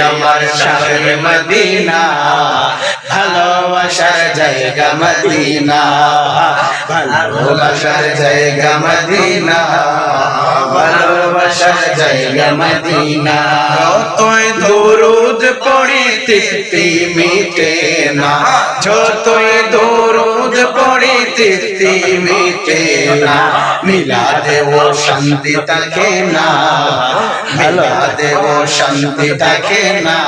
আমার শহর মদিনা। ভালোবাসার জায়গা মদিনা। ভালোবাসার জায়গা মদিনা। জায়গা মদিনা। যতই দরুদ পড়ি তৃপ্তি মিটে না। যতই দরুদ পড়ি তৃপ্তি মিটে না। মিলা দেব শান্তি থাকে না। মিলা দেব শান্তি থাকে না।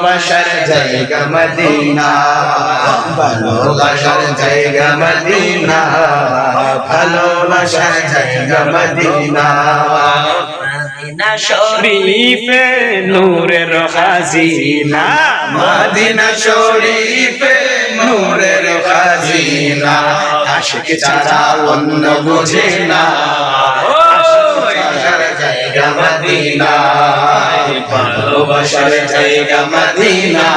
ভালোবাসার জায়গা মদিনা। ভালোবাসার জায়গা মদিনা। ভালোবাসার জায়গা মদিনা। মদিনা শরীফে। নূরের খাজিনা। মদিনা শরীফে নূরের খাজিনা। আশিক ছাড়া অন্য বুঝে না। আশিকের জায়গা মদিনা। ভালোবাসার জায়গা মদিনা।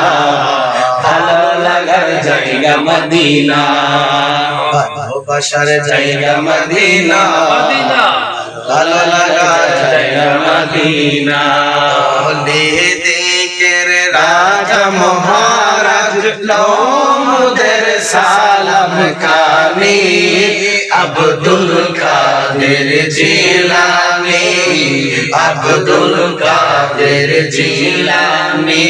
ভালো লাগার জায়গা মদিনা। ভালোবাসার জায়গা মদিনা। ভালো লাগার জায়গা মদিনা। হলে দিকের রাজা মহারাজ লোমদের সালাম খানি আব্দুল কাদের জিলানি আব্দুল কাদের জিলানি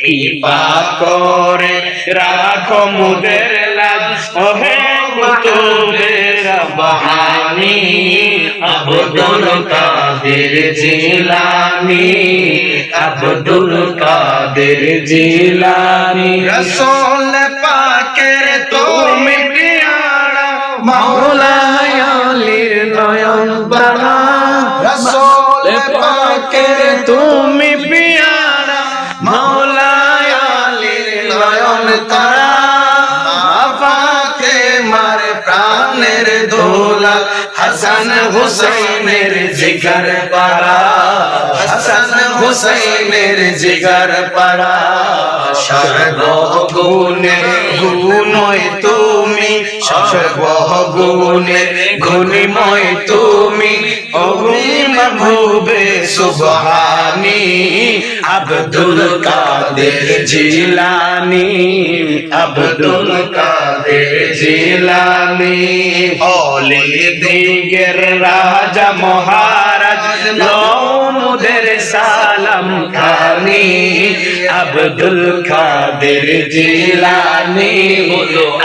কৃপা করে রাখো মুদের লাজ। ওহে কুতুবের বাহানি, আব্দুল কাদের কাদের পাকের তুমি পিয়ারা নয়ন প্রাণের দোলা হাসান হুসাইনের জিগর পাড়া। হাসান হুসাইনের জিগর পাড়া। সর্বগুণে গুণই তুমি, সর্বগুণে গুণময় তুমি। অগুণ ভুবে সুবহানি, আব্দুল কাদের জিলানি, আব্দুল কাদের জিলানি অলি দিগের রাজা মহারাজ লোমুদের সালাম খানি আব্দুল কাদের জিলানি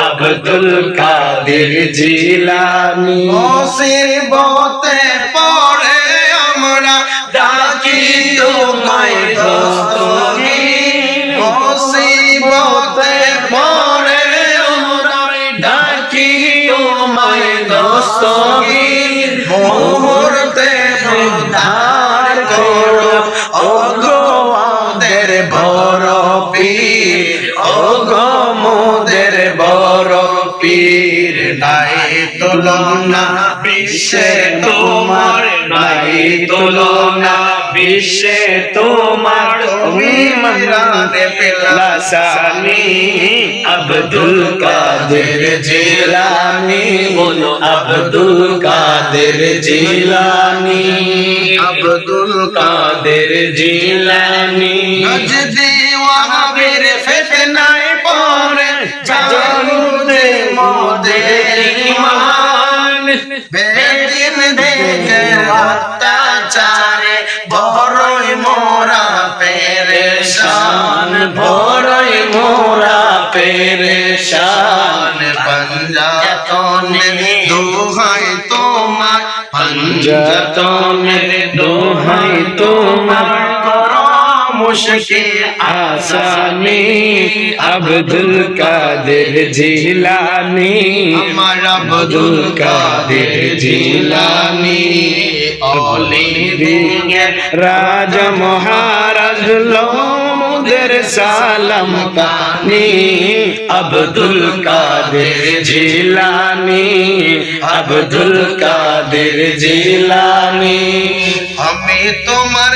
আব্দুল কাদের জিলানি মুসিবতে পড়ে আমরা ডাকি তোমায় তুলনা, বিশ্বে তোমার নাই তুলনা, বিশ্বে তোমার তুমি মহানে লাসানি আব্দুল কাদের জিলানি, বলো আব্দুল কাদের জিলানি, আব্দুল কাদের জিলানি। নজদি ওয়াহাবের যতনের দোহাই তোমার মুশকিল আসানি আব্দুল কাদের জিলানি। আমার আব্দুল কাদের জিলানি। অলি দিনের রাজ মহারাজ লোমদের সালাম কানি আব্দুল কাদের জিলানি আব্দুল কাদের জিলানি। আমি তোমার